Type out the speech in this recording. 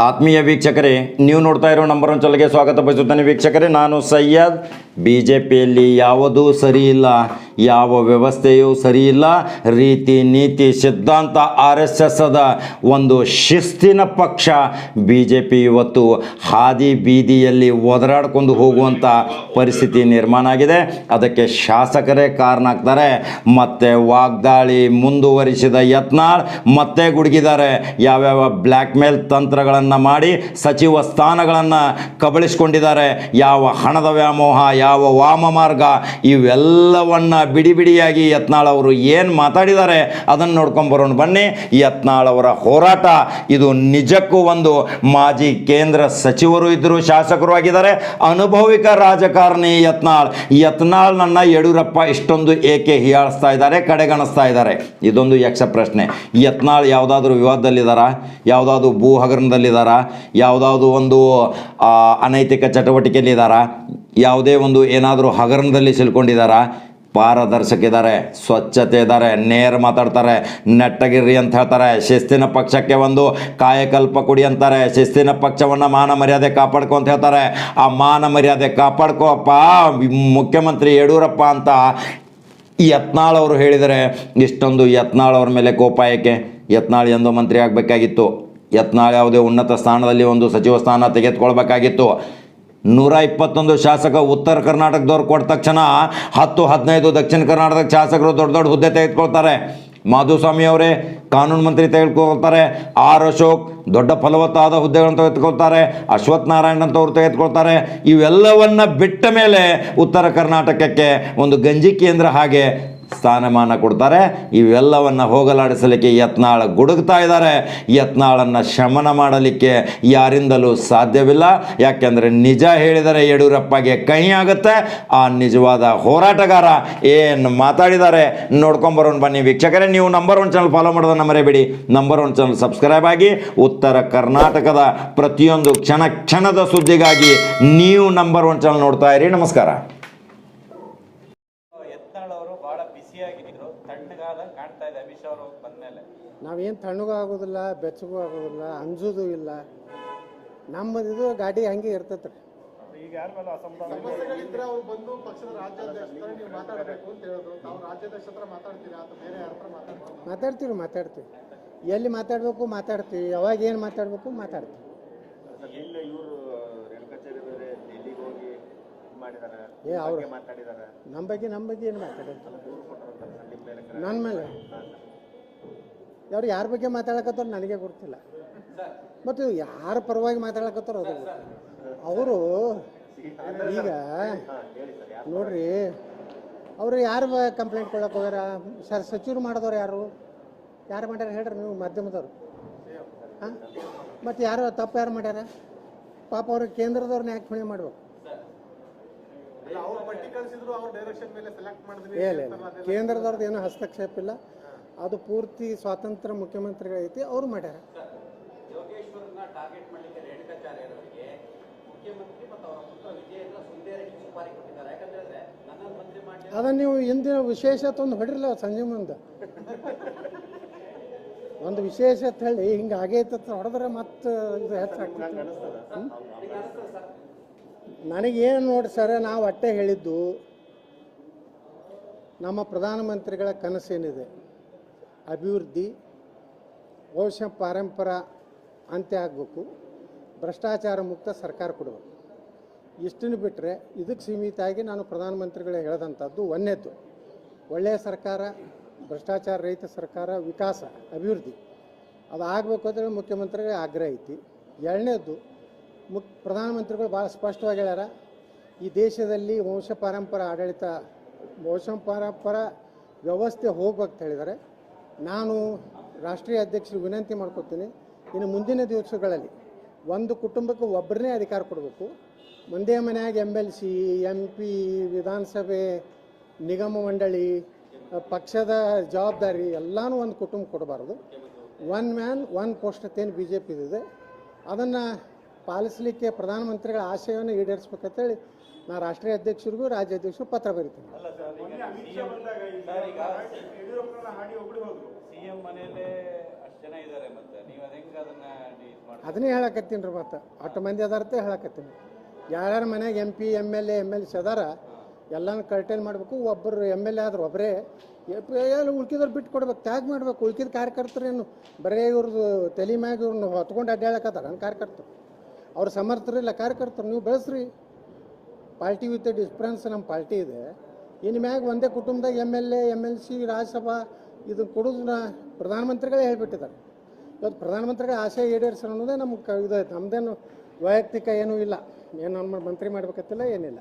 ಆತ್ಮೀಯ ವೀಕ್ಷಕರೇ ನೀವು ನೋಡ್ತಾ ಇರೋ ನಂಬರ್ ಒನ್ ಚಾನಲ್ಗೆ ಸ್ವಾಗತ ಬಯಸುತ್ತೇನೆ ವೀಕ್ಷಕರೇ ನಾನು ಸಯ್ಯದ್ ಬಿ ಜೆ ಪಿಯಲ್ಲಿ ಯಾವುದೂ ಸರಿ ಇಲ್ಲ ಯಾವ ವ್ಯವಸ್ಥೆಯೂ ಸರಿ ಇಲ್ಲ ರೀತಿ ನೀತಿ ಸಿದ್ಧಾಂತ ಆರ್ ಎಸ್ ಎಸ್ ಅದ. ಒಂದು ಶಿಸ್ತಿನ ಪಕ್ಷ ಬಿ ಜೆ ಪಿ ಇವತ್ತು ಹಾದಿ ಬೀದಿಯಲ್ಲಿ ಒದರಾಡ್ಕೊಂಡು ಹೋಗುವಂಥ ಪರಿಸ್ಥಿತಿ ನಿರ್ಮಾಣ ಆಗಿದೆ. ಅದಕ್ಕೆ ಶಾಸಕರೇ ಕಾರಣ ಆಗ್ತಾರೆ. ಮತ್ತೆ ವಾಗ್ದಾಳಿ ಮುಂದುವರಿಸಿದ ಯತ್ನಾಳ್ ಮತ್ತೆ ಗುಡುಗಿದ್ದಾರೆ. ಯಾವ್ಯಾವ ಬ್ಲ್ಯಾಕ್ ಮೇಲ್ ತಂತ್ರಗಳನ್ನು ಮಾಡಿ ಸಚಿವ ಸ್ಥಾನಗಳನ್ನು ಕಬಳಿಸ್ಕೊಂಡಿದ್ದಾರೆ. ಯಾವ ಹಣದ ವ್ಯಾಮೋಹ ಯಾವ ವಾಮ ಮಾರ್ಗ ಇವೆಲ್ಲವನ್ನ ಬಿಡಿ ಬಿಡಿಯಾಗಿ ಯತ್ನಾಳ್ ಅವರು ಏನು ಮಾತಾಡಿದ್ದಾರೆ ಅದನ್ನು ನೋಡ್ಕೊಂಬರೋಣ ಬನ್ನಿ. ಯತ್ನಾಳ್ ಅವರ ಹೋರಾಟ, ಇದು ನಿಜಕ್ಕೂ ಒಂದು ಮಾಜಿ ಕೇಂದ್ರ ಸಚಿವರು ಇದ್ದರು ಶಾಸಕರು ಆಗಿದ್ದಾರೆ. ಅನುಭವಿಕ ರಾಜಕಾರಣಿ ಯತ್ನಾಳ್. ಯತ್ನಾಳ್ ನನ್ನ ಯಡಿಯೂರಪ್ಪ ಇಷ್ಟೊಂದು ಏಕೆ ಹೀಯಾಳಿಸ್ತಾ ಇದ್ದಾರೆ, ಕಡೆಗಣಿಸ್ತಾ ಇದ್ದಾರೆ? ಇದೊಂದು ಯಕ್ಷ ಪ್ರಶ್ನೆ. ಯತ್ನಾಳ್ ಯಾವುದಾದ್ರೂ ವಿವಾದದಲ್ಲಿದ್ದಾರಾ? ಯಾವುದಾದ್ರೂ ಭೂ ಹಗರಣದಲ್ಲಿದ್ದಾರಾ ಯಾವುದಾದ್ರು ಒಂದು ಅನೈತಿಕ ಚಟುವಟಿಕೆಯಲ್ಲಿದ್ದಾರಾ? ಯಾವುದೇ ಒಂದು ಏನಾದರೂ ಹಗರಣದಲ್ಲಿ ಸಿಲ್ಕೊಂಡಿದ್ದಾರಾ ಪಾರದರ್ಶಕ ಇದ್ದಾರೆ ಸ್ವಚ್ಛತೆ ಇದ್ದಾರೆ ನೇರ ಮಾತಾಡ್ತಾರೆ, ನೆಟ್ಟಗಿರ್ರಿ ಅಂತ ಹೇಳ್ತಾರೆ. ಶಿಸ್ತಿನ ಪಕ್ಷಕ್ಕೆ ಒಂದು ಕಾಯಕಲ್ಪ ಕೊಡಿ ಅಂತಾರೆ. ಶಿಸ್ತಿನ ಪಕ್ಷವನ್ನು ಮಾನ ಮರ್ಯಾದೆ ಕಾಪಾಡ್ಕೊ ಅಂತ ಹೇಳ್ತಾರೆ. ಆ ಮಾನ ಮರ್ಯಾದೆ ಕಾಪಾಡ್ಕೋಪ್ಪ ಮುಖ್ಯಮಂತ್ರಿ ಯಡಿಯೂರಪ್ಪ ಅಂತ ಯತ್ನಾಳ್ ಅವರು ಹೇಳಿದರೆ ಇಷ್ಟೊಂದು ಯತ್ನಾಳ್ ಅವ್ರ ಮೇಲೆ ಕೋಪ ಏಕೆ? ಯತ್ನಾಳ್ ಎಂದು ಮಂತ್ರಿ ಆಗಬೇಕಾಗಿತ್ತು. ಯತ್ನಾಳ್ ಯಾವುದೇ ಉನ್ನತ ಸ್ಥಾನದಲ್ಲಿ ಒಂದು ಸಚಿವ ಸ್ಥಾನ ತೆಗೆದುಕೊಳ್ಬೇಕಾಗಿತ್ತು. ನೂರ ಇಪ್ಪತ್ತೊಂದು ಶಾಸಕ ಉತ್ತರ ಕರ್ನಾಟಕದವ್ರು ಕೊಟ್ಟ ತಕ್ಷಣ ಹತ್ತು, ಹದಿನೈದು ದಕ್ಷಿಣ ಕರ್ನಾಟಕದ ಶಾಸಕರು ದೊಡ್ಡ ದೊಡ್ಡ ಹುದ್ದೆ ತೆಗೆದುಕೊಳ್ತಾರೆ. ಮಾಧುಸ್ವಾಮಿ ಅವರೇ ಕಾನೂನು ಮಂತ್ರಿ ತೆಗೆದುಕೊಳ್ತಾರೆ. ಆರ್ ಅಶೋಕ್ ದೊಡ್ಡ ಫಲವತ್ತಾದ ಹುದ್ದೆಗಳನ್ನು ತೆಗೆದುಕೊಳ್ತಾರೆ. ಅಶ್ವಥ್ ನಾರಾಯಣ್ ಅಂತವ್ರು ತೆಗೆದುಕೊಳ್ತಾರೆ. ಇವೆಲ್ಲವನ್ನು ಬಿಟ್ಟ ಮೇಲೆ ಉತ್ತರ ಕರ್ನಾಟಕಕ್ಕೆ ಒಂದು ಗಂಜಿ ಕೇಂದ್ರ ಹಾಗೆ ಸ್ಥಾನಮಾನ ಕೊಡ್ತಾರೆ. ಇವೆಲ್ಲವನ್ನು ಹೋಗಲಾಡಿಸಲಿಕ್ಕೆ ಯತ್ನಾಳ ಗುಡುಗ್ತಾ ಇದ್ದಾರೆ. ಯತ್ನಾಳನ್ನು ಶಮನ ಮಾಡಲಿಕ್ಕೆ ಯಾರಿಂದಲೂ ಸಾಧ್ಯವಿಲ್ಲ. ಯಾಕೆಂದರೆ ನಿಜ ಹೇಳಿದರೆ ಯಡಿಯೂರಪ್ಪಗೆ ಕಹಿ ಆಗುತ್ತೆ. ಆ ನಿಜವಾದ ಹೋರಾಟಗಾರ ಏನು ಮಾತಾಡಿದ್ದಾರೆ ನೋಡ್ಕೊಂಬರೋಣ ಬನ್ನಿ. ವೀಕ್ಷಕರೇ, ನೀವು ನಂಬರ್ ಒನ್ ಚಾನಲ್ ಫಾಲೋ ಮಾಡೋದನ್ನು ಬಿಡಿ ನಂಬರ್ ಒನ್ ಚಾನಲ್ ಸಬ್ಸ್ಕ್ರೈಬ್ ಆಗಿ ಉತ್ತರ ಕರ್ನಾಟಕದ ಪ್ರತಿಯೊಂದು ಕ್ಷಣ ಕ್ಷಣದ ಸುದ್ದಿಗಾಗಿ ನೀವು ನಂಬರ್ ಒನ್ ಚಾನಲ್ ನೋಡ್ತಾ ಇರಿ. ನಮಸ್ಕಾರ. ನಾವೇನು ತಣ್ಣಗೂ ಆಗೋದಿಲ್ಲ ಬೆಚ್ಚಗೂ ಆಗೋದಿಲ್ಲ ಅಂಜೋದು ಇಲ್ಲ. ನಮ್ಮದು ಇದು ಗಾಡಿ ಹಂಗೆ ಇರ್ತೈತೆ. ರೀ ಈಗ ಯಾರ ಮೇಲೆ ಅಸಮಾಧಾನ ಇದ್ರೆ ಅವ್ರು ಬಂದು ಪಕ್ಷದ ರಾಜ್ಯಾಧ್ಯಕ್ಷರ ನೀವು ಮಾತಾಡಬೇಕು ಅಂತ ಹೇಳಿದ್ರು ತಾವು ರಾಜ್ಯಾಧ್ಯಕ್ಷ ಹತ್ರ ಮಾತಾಡ್ತೀರಾ ಅಥವಾ ಬೇರೆ ಯಾರ ಹತ್ರ ಮಾತಾಡ್ತೀವಿ ಮಾತಾಡ್ತೀವಿ. ಎಲ್ಲಿ ಮಾತಾಡಬೇಕು ಮಾತಾಡ್ತೀವಿ. ಯಾವಾಗ ಏನು ಮಾತಾಡಬೇಕು ಮಾತಾಡ್ತೀವಿ. ಇಲ್ಲ ಇವರು ರೇಣುಕಾಚಾರ್ಯ ಬೇರೆ ಡೆಲ್ಲಿಗೆ ಹೋಗಿ ಇದ್ ಮಾಡಿದಾರೆ? ಏ ಅವ್ರು ಮಾತಾಡಿದಾರೆ? ನಮ್ಮ ಬಗ್ಗೆ ನಮ್ಮ ಬಗ್ಗೆ ಏನು ಮಾತಾಡೋದು? ನನ್ನ ಮೇಲೆ ಅವ್ರು ಯಾರ ಬಗ್ಗೆ ಮಾತಾಡಕತ್ತಾರ ನನಗೆ ಗೊತ್ತಿಲ್ಲ. ಮತ್ತು ಯಾರ ಪರವಾಗಿ ಮಾತಾಡಕತ್ತಾರ ಅದು ಅವರು ಈಗ ನೋಡ್ರಿ ಅವರು ಯಾರು ಕಂಪ್ಲೇಂಟ್ ಕೊಡಕ್ಕೆ ಹೋಗ್ಯಾರ? ಸರ್ ಸಚಿವರು ಮಾಡಿದವ್ರು ಯಾರು? ಯಾರು ಮಾಡ್ಯಾರ ಹೇಳ್ರಿ ನೀವು ಮಾಧ್ಯಮದವ್ರು. ಹಾಂ? ಮತ್ತು ಯಾರು ತಪ್ಪು ಯಾರು ಮಾಡ್ಯಾರ? ಪಾಪ ಅವರು ಕೇಂದ್ರದವ್ರನ್ನ ಯಾಕೆ ಹೊಣೆ ಮಾಡ್ಬೇಕು? ಇಲ್ಲ ಕೇಂದ್ರದವ್ರದ್ದು ಏನೂ ಹಸ್ತಕ್ಷೇಪ ಇಲ್ಲ. ಅದು ಪೂರ್ತಿ ಸ್ವಾತಂತ್ರ್ಯ ಮುಖ್ಯಮಂತ್ರಿಗಳೈತಿ ಅವ್ರು ಮಾಡ್ಯಾರ. ಅದ ಅದನ್ನ ನೀವು ಇಂದಿನ ವಿಶೇಷತೆ ಒಂದು ಹೊಡಿರಲ್ಲ ಸಂಜೆ ಮುಂದೆ. ಒಂದು ವಿಶೇಷ ಅಂತ ಹೇಳಿ ಹಿಂಗೆ ಆಗೈತೆ ಹೊಡೆದ್ರೆ ಮತ್ತೆ ಇದು ಹೆಚ್ಚಾಗ್ತದೆ ನನಗೇನು ನೋಡಿ ಸರ್ ನಾವು ಅಟ್ಟೆ ಹೇಳಿದ್ದು ನಮ್ಮ ಪ್ರಧಾನಮಂತ್ರಿಗಳ ಕನಸೇನಿದೆ. ಅಭಿವೃದ್ಧಿ ವಂಶ ಪಾರಂಪರ ಅಂತ್ಯ ಆಗಬೇಕು. ಭ್ರಷ್ಟಾಚಾರ ಮುಕ್ತ ಸರ್ಕಾರ ಕೊಡಬೇಕು. ಇಷ್ಟನ್ನು ಬಿಟ್ಟರೆ ಇದಕ್ಕೆ ಸೀಮಿತ ಆಗಿ ನಾನು ಪ್ರಧಾನಮಂತ್ರಿಗಳೇ ಹೇಳಿದಂಥದ್ದು ಒಂದನೇದ್ದು ಒಳ್ಳೆಯ ಸರ್ಕಾರ, ಭ್ರಷ್ಟಾಚಾರ ರಹಿತ ಸರ್ಕಾರ, ವಿಕಾಸ, ಅಭಿವೃದ್ಧಿ. ಅದು ಆಗಬೇಕು ಅಂತೇಳಿ ಮುಖ್ಯಮಂತ್ರಿಗಳೇ ಆಗ್ರಹ ಐತಿ. ಎರಡನೇದ್ದು, ಮುಕ್ ಪ್ರಧಾನಮಂತ್ರಿಗಳು ಭಾಳ ಸ್ಪಷ್ಟವಾಗಿ ಹೇಳ್ಯಾರ, ಈ ದೇಶದಲ್ಲಿ ವಂಶ ಪಾರಂಪರ ಆಡಳಿತ, ವಂಶ ಪಾರಂಪರ ವ್ಯವಸ್ಥೆ ಹೋಗ್ಬೇಕು ಅಂತ ಹೇಳಿದ್ದಾರೆ. ನಾನು ರಾಷ್ಟ್ರೀಯ ಅಧ್ಯಕ್ಷರು ವಿನಂತಿ ಮಾಡ್ಕೊತೀನಿ, ಇನ್ನು ಮುಂದಿನ ದಿವಸಗಳಲ್ಲಿ ಒಂದು ಕುಟುಂಬಕ್ಕೆ ಒಬ್ಬರನ್ನೇ ಅಧಿಕಾರ ಕೊಡಬೇಕು. ಒಂದೇ ಮನೆಯಾಗ M L C M P ವಿಧಾನಸಭೆ, ನಿಗಮ ಮಂಡಳಿ, ಪಕ್ಷದ ಜವಾಬ್ದಾರಿ ಎಲ್ಲನೂ ಒಂದು ಕುಟುಂಬ ಕೊಡಬಾರ್ದು. ಒನ್ ಮ್ಯಾನ್, ಒನ್ ಪೋಸ್ಟ್ ಅಂತೇನು ಬಿ ಜೆ ಪಿದಿದೆ ಅದನ್ನು ಪಾಲಿಸಲಿಕ್ಕೆ ಪ್ರಧಾನಮಂತ್ರಿಗಳ ಆಶಯವನ್ನು ಈಡೇರಿಸ್ಬೇಕಂತೇಳಿ ನಾ ರಾಷ್ಟ್ರೀಯ ಅಧ್ಯಕ್ಷರಿಗೂ ರಾಜ್ಯಾಧ್ಯಕ್ಷರು ಪತ್ರ ಬರೀತೀನಿ. ಸಿಎಂ ಮನೆಯಲ್ಲೇ ಅಷ್ಟು ಜನ ಇದ್ದಾರೆ ಮತ್ತೆ ನೀವು ಅದ ಹೆಂಗೆ ಅದನ್ನ ಹೇಳಕತ್ತೀನಿ ರೀ ಮತ್ತು. ಅಷ್ಟು ಮಂದಿ ಅದಾರತ್ತೆ ಹೇಳಕತ್ತೀನಿ. ಯಾರ್ಯಾರ ಮನೆಗೆ M P M L A M L C ಅದಾರ ಎಲ್ಲನೂ ಕರ್ಟೈನ್ ಮಾಡಬೇಕು ಒಬ್ಬರು ಎಂ ಎಲ್ ಎ ಆದ್ರೆ ಒಬ್ಬರೇ ಎಲ್ಲ ಉಳ್ಕಿದ್ರು ಬಿಟ್ಟು ಕೊಡ್ಬೇಕು ತ್ಯಾಗ ಮಾಡ್ಬೇಕು ಉಳ್ಕಿದ ಕಾರ್ಯಕರ್ತರೇನು ಬರೀ ಇವ್ರದ್ದು ತಲೆ ಮ್ಯಾಗ ಇವ್ರನ್ನ ಹೊತ್ಕೊಂಡು ಅಡ್ಡಾಡಕತ್ತಾರ ಕಾರ್ಯಕರ್ತರು. ಅವ್ರು ಸಮರ್ಥರಿಲ್ಲ ಕಾರ್ಯಕರ್ತರು ನೀವು ಬೆಳೆಸ್ರಿ. ಪಾರ್ಟಿ ವಿತ್ ಡಿಫ್ರೆನ್ಸ್ ನಮ್ಮ ಪಾರ್ಟಿ ಇದೆ. ಇನ್ನು ಮ್ಯಾಗ ಒಂದೇ ಕುಟುಂಬದಾಗ M L A M L C Rajya Sabha ಇದನ್ನು ಕೊಡೋದನ್ನ ಪ್ರಧಾನಮಂತ್ರಿಗಳೇ ಹೇಳ್ಬಿಟ್ಟಿದ್ದಾರೆ. ಇವತ್ತು ಪ್ರಧಾನಮಂತ್ರಿಗಳ ಆಸೆ ಈಡೇರಿಸೋಣ ಅನ್ನೋದೇ ನಮ್ಗೆ ಇದು ನಮ್ಮದೇನು ವೈಯಕ್ತಿಕ ಏನೂ ಇಲ್ಲ. ಏನು ನಮ್ಮ ಮಂತ್ರಿ ಮಾಡ್ಬೇಕತ್ತಿಲ್ಲ ಏನಿಲ್ಲ.